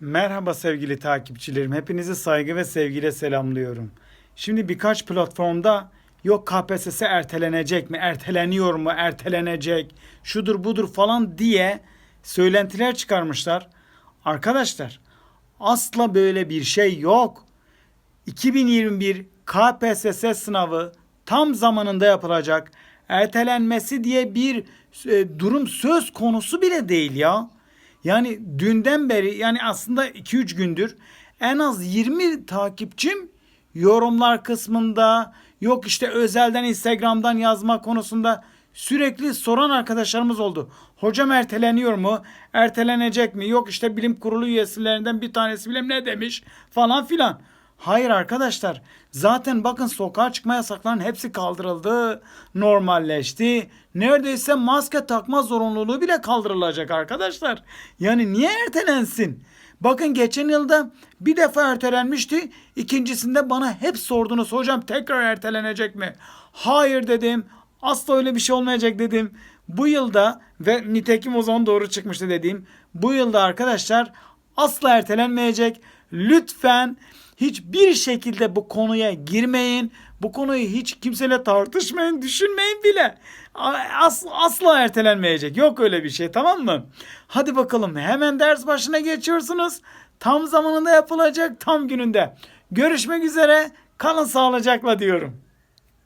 Merhaba sevgili takipçilerim. Hepinizi saygı ve sevgiyle selamlıyorum. Şimdi birkaç platformda yok KPSS ertelenecek mi, erteleniyor mu, ertelenecek, şudur budur falan diye söylentiler çıkarmışlar. Arkadaşlar asla böyle bir şey yok. 2021 KPSS sınavı tam zamanında yapılacak. Ertelenmesi diye bir e, durum söz konusu bile değil ya. Yani dünden beri yani aslında 2-3 gündür en az 20 takipçim yorumlar kısmında yok işte özelden Instagram'dan yazma konusunda sürekli soran arkadaşlarımız oldu. Hocam erteleniyor mu? Ertelenecek mi? Yok işte bilim kurulu üyelerinden bir tanesi bile ne demiş falan filan. Hayır arkadaşlar. Zaten bakın sokağa çıkma yasaklarının hepsi kaldırıldı. Normalleşti. Neredeyse maske takma zorunluluğu bile kaldırılacak arkadaşlar. Yani niye ertelensin? Bakın geçen yılda bir defa ertelenmişti. İkincisinde bana hep sordunuz hocam tekrar ertelenecek mi? Hayır dedim. Asla öyle bir şey olmayacak dedim. Bu yılda ve nitekim o zaman doğru çıkmıştı dediğim. Bu yılda arkadaşlar asla ertelenmeyecek. Lütfen hiçbir şekilde bu konuya girmeyin. Bu konuyu hiç kimseyle tartışmayın, düşünmeyin bile. As, asla ertelenmeyecek. Yok öyle bir şey tamam mı? Hadi bakalım hemen ders başına geçiyorsunuz. Tam zamanında yapılacak, tam gününde. Görüşmek üzere. Kalın sağlıcakla diyorum.